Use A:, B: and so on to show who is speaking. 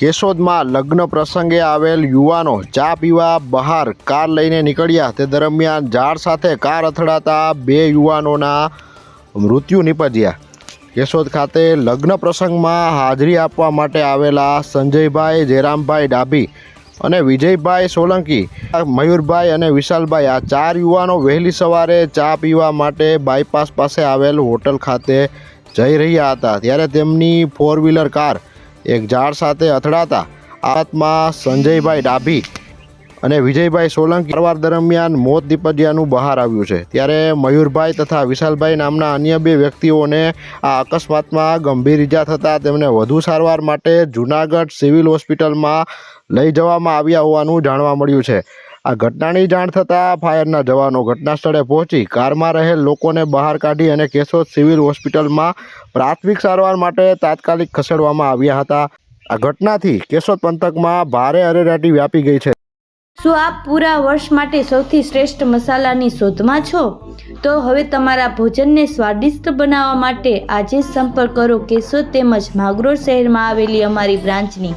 A: કેશોદમાં લગ્ન પ્રસંગે આવેલ યુવાનો ચા પીવા બહાર કાર લઈને નીકળ્યા. તે દરમિયાન ઝાડ સાથે કાર અથડાતા બે યુવાનોના મૃત્યુ નિપજ્યા. કેશોદ ખાતે લગ્ન પ્રસંગમાં હાજરી આપવા માટે આવેલા સંજયભાઈ, જયરામભાઈ ડાભી અને વિજયભાઈ સોલંકી, મયુરભાઈ અને વિશાલભાઈ. આ ચાર યુવાનો વહેલી સવારે ચા પીવા માટે બાયપાસ પાસે આવેલ હોટલ ખાતે જઈ રહ્યા હતા ત્યારે તેમની ફોર વ્હીલર કાર એક ઝાડ સાથે અથડાતા આત્મા સંજયભાઈ ડાભી અને વિજયભાઈ સોલંકી સારવાર દરમિયાન મોત નિપજ્યાનું બહાર આવ્યું છે. ત્યારે મયુરભાઈ તથા વિશાલભાઈ નામના અન્ય બે વ્યક્તિઓને આ અકસ્માતમાં ગંભીર ઈજા થતાં તેમને વધુ સારવાર માટે જૂનાગઢ સિવિલ હોસ્પિટલમાં લઈ જવામાં આવ્યા હોવાનું જાણવા મળ્યું છે. આ ઘટનાની જાણ થતાં ફાયરના જવાનો ઘટના સ્થળે પહોંચી કારમાં રહેલ લોકોને બહાર કાઢી અને કેશોદ સિવિલ હોસ્પિટલમાં પ્રાથમિક સારવાર માટે તાત્કાલિક ખસેડવામાં આવ્યા હતા. આ ઘટનાથી કેશોદ પંથકમાં ભારે અરેરાટી વ્યાપી ગઈ છે.
B: શું આપ પૂરા વર્ષ માટે સૌથી શ્રેષ્ઠ મસાલાની શોધમાં છો? તો હવે તમારા ભોજનને સ્વાદિષ્ટ બનાવવા માટે આજે સંપર્ક કરો કેશોદ તેમજ માગરોળ શહેરમાં આવેલી અમારી બ્રાન્ચની.